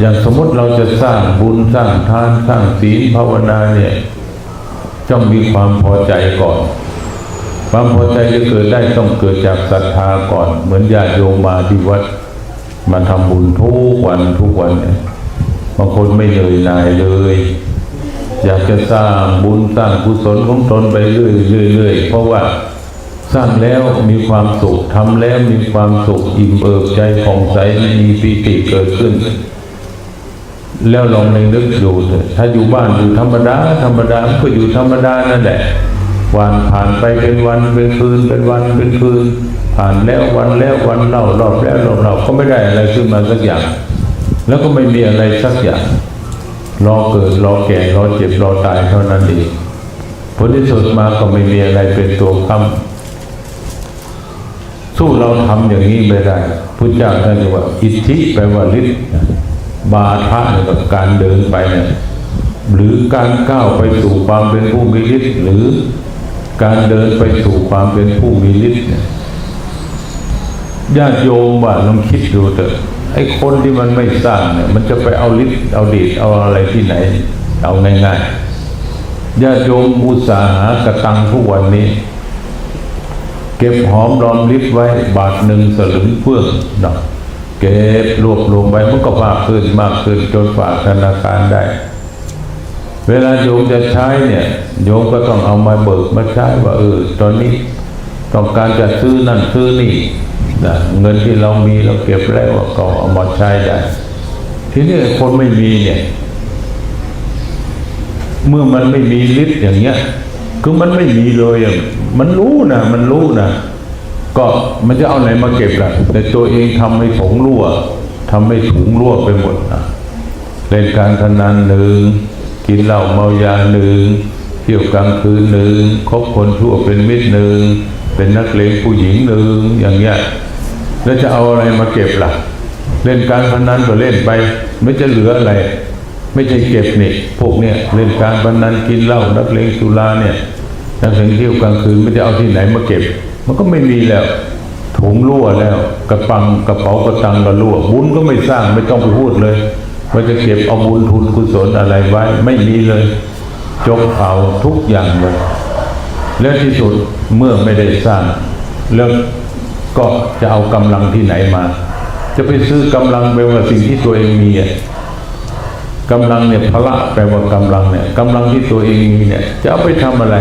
อย่างสมมติเราจะสร้างบุญสร้างทานสร้างศีลภาวนาเนี่ยต้องมีความพอใจก่อน ความพอใจจะเกิดได้ต้องเกิดจากศรัทธาก่อน เหมือนญาติโยมมาที่วัดมาทำบุญทุกวันทุกวันเนี่ยบางคนไม่เหนื่อยหน่ายเลย อยากจะสร้างบุญสร้างกุศลของตนไปเรื่อยๆเพราะว่าสร้างแล้วมีความสุขทำแล้วมีความสุขอิ่มเอิบใจผ่องใสมีปีติเกิดขึ้น แล้วลองในนึกดูเถอะถ้าอยู่บ้านอยู่ธรรมดาธรรมดาก็อยู่ธรรมดานั่นแหละ วันผ่านไปเป็นวันเป็นคืนเป็นวันเป็นคืน ผ่านแล้ววันแล้ววันเล่ารอบแล้วรอบเล่าก็ไม่ได้อะไรขึ้นมาสักอย่าง แล้วก็ไม่มีอะไรสักอย่างรอเกิดรอแก่รอเจ็บรอตายเท่านั้นเองผลที่สุดมาก็ไม่มีอะไรเป็นตัวคำสู้เราทำอย่างนี้ไม่ได้พุทธเจ้าท่านเรียกว่า อิทธิแปลว่าฤทธิ์ บาทะเนี่ยกับการเดินไปเนี่ยหรือการก้าวไปสู่ความเป็นผู้มีฤทธิ์หรือการเดินไปสู่ความเป็นผู้มีฤทธิ์เนี่ยญาติโยมว่าลองคิดดูเถอะไอ้คนที่มันไม่สร้างเนี่ย มันจะไปเอาฤทธิ์เอาเดชเอาอะไรที่ไหน เอาง่ายๆญาติโยมอุตสาหากระตังทุกวันนี้ เก็บหอมรอมริบไว้บาทหนึ่งสลึงเพื่องดอก เก็บรวบรวมไว้มันก็มากขึ้นมากขึ้นจนฝากธนาคารได้ เวลาโยมจะใช้เนี่ยโยมก็ต้องเอามาเบิกมาใช้ว่าเออตอนนี้ต้องการจะซื้อนั่นซื้อนี่นะเงินที่เรามีเราเก็บแล้วก็เอามาใช้ได้ ทีนี้คนไม่มีเนี่ย เมื่อมันไม่มีฤทธิ์อย่างเงี้ยคือมันไม่มีเลยมันรู้นะมันรู้นะ ก็มันจะเอาไหนมาเก็บล่ะ แต่ตัวเองทำให้ผงรั่วทำให้ถุงรั่วไปหมดนะเล่นการพนันหนึ่งกินเหล้าเมายาหนึ่งเที่ยวกลางคืนหนึ่งคบคนชั่วเป็นมิตรหนึ่งเป็นนักเลงผู้หญิงหนึ่งอย่างเงี้ยแล้วจะเอาอะไรมาเก็บล่ะ เล่นการพนันก็เล่นไป ไม่จะเหลืออะไร ไม่ใช่เก็บนี่พวกเนี่ยเล่นการพนันกินเหล้านักเลงสุราเนี่ยนักเลงเที่ยวกลางคืนไม่จะเอาที่ไหนมาเก็บ มันก็ไม่มีแล้วถุงรั่วแล้ว กระปังกระเป๋ากระตังก็รั่ว บุญก็ไม่สร้างไม่ต้องไปพูดเลยว่าจะเก็บเอาบุญทุนกุศลอะไรไว้ ไม่มีเลยจกเผาทุกอย่างเลยและที่สุดเมื่อไม่ได้สร้าง แล้วก็จะเอากำลังที่ไหนมา จะไปซื้อกำลังไปว่าสิ่งที่ตัวเองมีอะกำลังเนี่ยพละแปลว่ากำลังเนี่ยกำลังที่ตัวเองมีเนี่ยจะเอาไปทำอะไร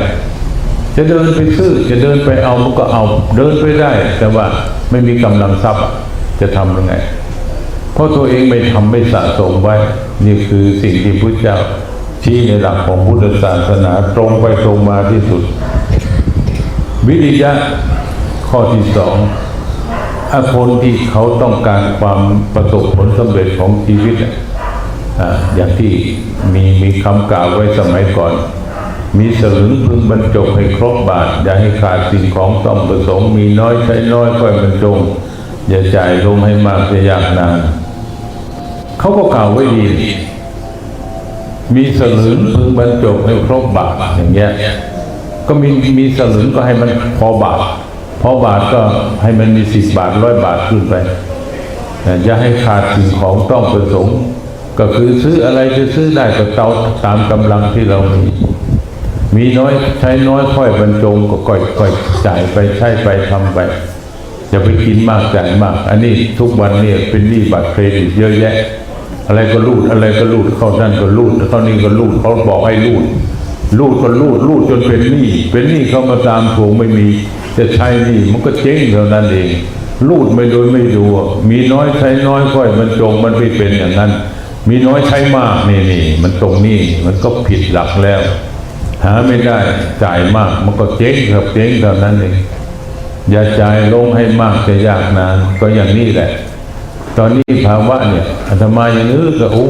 จะเดินไปซื้อจะเดินไปเอามันก็เอาเดินไปได้ แต่ว่าไม่มีกำลังทรัพย์จะทำยังไง เพราะตัวเองไม่ทำไม่สะสมไว้ นี่คือสิ่งที่พุทธเจ้าชี้ในหลักของพุทธศาสนาตรงไปตรงมาที่สุด วิริยะข้อที่สองอาคนที่เขาต้องการความประสบผลสำเร็จของชีวิตออย่างที่มีมีคำกล่าวไว้สมัยก่อน มีสลึงพึงบรรจบให้ครบบาท อย่าให้ขาดสิ่งของต้องประสงค์มีน้อยใช้น้อยค่อยบรรจง อย่าจ่ายลงให้มากจะยากนาน เขาก็กล่าวไว้ดี มีสลึงพึงบรรจบให้ครบบาทอย่างเงี้ยก็มีมีสลึงก็ให้มันพอบาท พอบาทก็ให้มันมีสิบบาทร้อยบาทขึ้นไปแต่อย่าให้ขาดสิ่งของต้องประสงค์ ก็คือซื้ออะไรจะซื้อได้ก็เตาตามกำลังที่เรามี มีน้อยใช้น้อยค่อยบรรจงก็ก่อยก่อยจ่ายไปใช้ไปทำไปอย่าไปกินมากจ่ายมาก อันนี้ทุกวันเนี่ยเป็นหนี้บัตรเครดิตเยอะแยะ อะไรก็รูดอะไรก็รูดเข้านั่นก็รูดเข้านี่ก็รูดเขาบอกให้รูดรูดก็รูดรูดจนเป็นหนี้เป็นหนี้เข้ามาตามทวงไม่มี จะใช้หนี้มันก็เจ๊งเท่านั้นเองรูดไม่โดยไม่ดูมีน้อยใช้น้อยค่อยมันจงมันไม่เป็นอย่างนั้น มีน้อยใช้มากนี่นี่มันตรงนี้มันก็ผิดหลักแล้ว หาไม่ได้จ่ายมากมันก็เจ๊งครับเจ๊งเท่านั้นเองอย่าจ่ายลงให้มากจะยากนานก็อย่างนี้แหละ ตอนนี้ภาวะเนี่ยอาตมาอย่างนี้ก็โอ้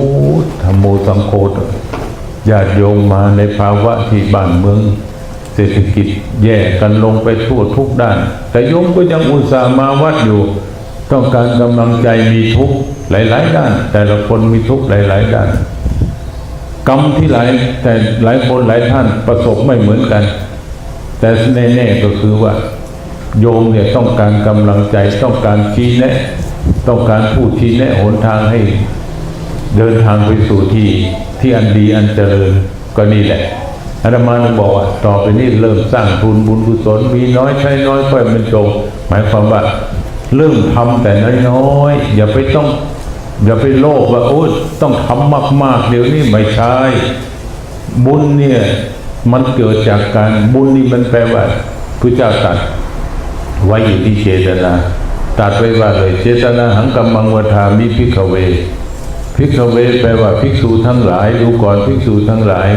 ธรรมโมสังโฆญาติโยมมาในภาวะที่บ้านเมือง เศรษฐกิจแย่กันลงไปทั่วทุกด้าน แต่โยมก็ยังอุตส่าห์มาวัดอยู่ ต้องการกำลังใจมีทุกหลาย ๆ ด้าน แต่ละคนมีทุกหลาย ๆ ด้าน กรรมที่หลายแต่หลายคนหลายท่านประสบไม่เหมือนกัน แต่แน่ๆก็คือว่า โยมเนี่ยต้องการกำลังใจต้องการชี้แนะ ต้องการพูดชี้แนะหนทางให้ เดินทางไปสู่ที่ที่อันดีอันเจริญก็นี่แหละอาตมาบอกว่าต่อไปนี้เริ่มสร้างทุนบุญกุศลมีน้อยใช้น้อยค่อยมันจงหมายความว่าเริ่มทำแต่น้อยๆอย่าไปต้อง อย่าไปโลภว่าโอ้ยต้องทำมาก ๆ เดี๋ยวนี้ไม่ใช่บุญเนี่ยมันเกิดจากการบุญนี่มันแปลว่าพระเจ้าตัดไว้อยู่ที่เจตนาตัดไว้ว่าเลยเจตนาหังกัมมังวทามิพิกเวพิกเวแปลว่าภิกษุทั้งหลายดูก่อนภิกษุทั้งหลาย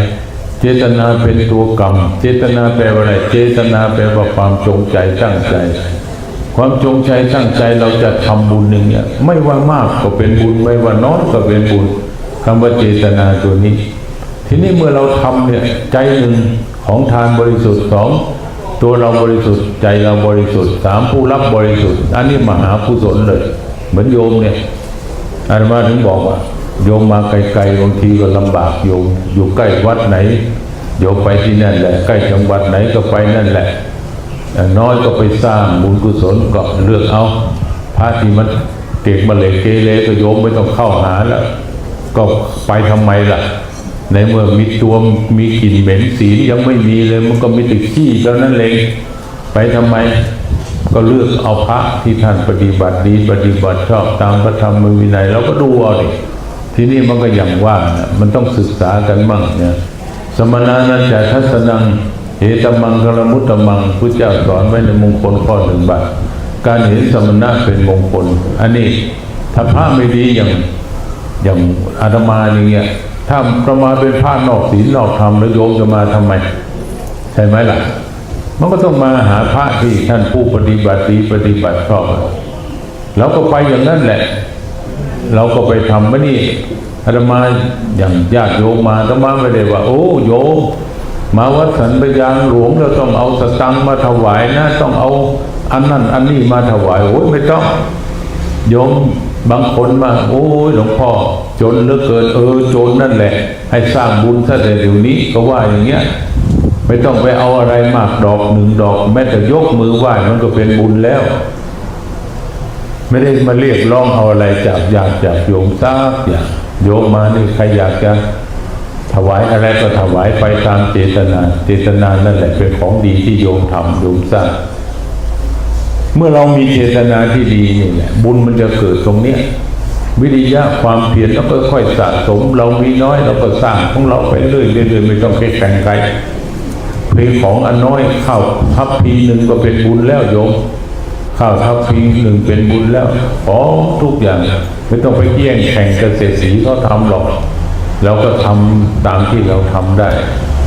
เจตนาเป็นตัวกรรม เจตนาแปลว่าอะไรเจตนาแปลว่าความจงใจตั้งใจ ความจงใจตั้งใจเราจะทำบุญหนึ่งเนี่ย ไม่ว่ามากก็เป็นบุญไม่ว่าน้อยก็เป็นบุญคำว่าเจตนาตัวนี้ ทีนี้เมื่อเราทำเนี่ยใจหนึ่งของทานบริสุทธิ์สองตัวเราบริสุทธิ์ใจเราบริสุทธิ์สามผู้รับบริสุทธิ์ อันนี้มหากุศลเลย เหมือนโยมเนี่ยอาตมาถึงบอกว่า โยมมาไกลๆบางทีก็ลำบากโยม อยู่ใกล้วัดไหนโยมไปที่นั่นแหละ ใกล้จังหวัดไหนก็ไปนั่นแหละ อย่างน้อยก็ไปสร้างบุญกุศลก็เลือกเอาพระที่มันเด็กมาเลกเกเรก็โยมไม่ต้องเข้าหาแล้ว ก็ไปทำไมล่ะ ในเมื่อมีตัวมีกลิ่นเหม็นสียังไม่มีเลย มันก็มีติขี้เท่านั้นเองไปทำไมก็เลือกเอาพระที่ท่านปฏิบัติดีปฏิบัติชอบตามพระธรรมวินัยเราก็ดูเอาดิทีนี้มันก็อย่างว่านะมันต้องศึกษากันมั่งเนี่ยสมณานันจะทัศนัง เหตมังกลมุตตมังพุทธเจ้าสอนไว้ในมงคลข้อหนึ่งบาทการเห็นสมณะเป็นมงคล อันนี้ถ้าพระไม่ดีอย่างอย่างอาตมาอย่างเงี้ยถ้าประมาเป็นพระนอกศีลนอกธรรมแล้วโยมจะมาทำไม ใช่ไหมล่ะ มันก็ต้องมาหาพระที่ท่านผู้ปฏิบัติดีปฏิบัติชอบเราก็ไปอย่างนั้นแหละ เราก็ไปทำไม่นี่อาตมาอย่างญาติโยมมาอาตมาไม่ได้ว่า โอ้โยม มาวัดสันปยางหลวงเราต้องเอาสตังมาถวายนะ ต้องเอาอันนั้นอันนี้มาถวายโอ้ยไม่ต้องโยมบางคนมาโอ้ยหลวงพ่อ จนเหลือเกินเออจนนั่นแหละ ให้สร้างบุญซะแต่เดี๋ยวนี้ก็ว่าอย่างเงี้ยไม่ต้องไปเอาอะไรมากดอกหนึ่งดอก แม้แต่ยกมือไหว้มันก็เป็นบุญแล้ว ไม่ได้มาเรียกร้องเอาอะไรจากญาติจากโยมซักอย่างโยมมานี่ใครอยากจะ ถวายอะไรก็ถวายไปตามเจตนาเจตนานั่นแหละเป็นของดีที่โยมทำโยมสร้างเมื่อเรามีเจตนาที่ดีนี่แหละบุญมันจะเกิดตรงเนี้ยวิริยะความเพียรแล้วก็ค่อยสะสม เรามีน้อยเราก็สร้างของเราไปเรื่อยเรื่อยไม่ต้องไปแข่งใครเพลงของอันน้อยเข้าทัพพีหนึ่งก็เป็นบุญแล้วโยมข้าวทัพพีหนึ่งเป็นบุญแล้วขอทุกอย่าง ไม่ต้องไปแย่งแข่งกับเศรษฐีเขาทำหรอก เราก็ทำตามที่เราทำได้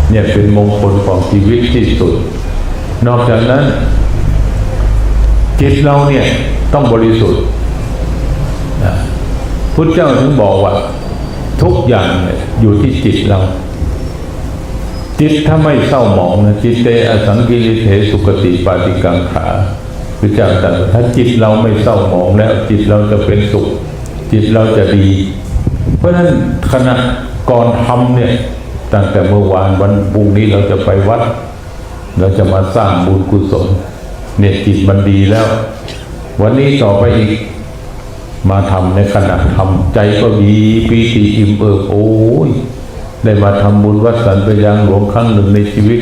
เนี่ยเป็นมงคลของชีวิตที่สุด นอกจากนั้น จิตเราเนี่ยต้องบริสุทธิ์พุทธเจ้าถึงบอกว่า ทุกอย่างอยู่ที่จิตเรา จิตถ้าไม่เศร้าหมองนะจิตเตอสังกิริเทสุกติปาติกังขาพระเจ้าตรัสถ้าจิตเราไม่เศร้าหมองแล้ว จิตเราจะเป็นสุข จิตเราจะดี เพราะฉะนั้นขณะก่อนทำเนี่ยตั้งแต่เมื่อวานวันพรุ่งนี้เราจะไปวัด เราจะมาสร้างบุญกุศลเนี่ยจิตมันดีแล้ว วันนี้ต่อไปอีกมาทำในขณะทำใจก็ดีปีติอิ่มเอิบโอ้ยได้มาทำบุญวัดสันปยางหลวงครั้งหนึ่งในชีวิต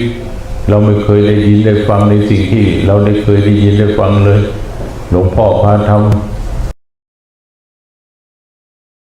เราไม่เคยได้ยินได้ฟังในสิ่งที่ เราได้เคยได้ยินได้ฟังเลย หลวงพ่อพาทำ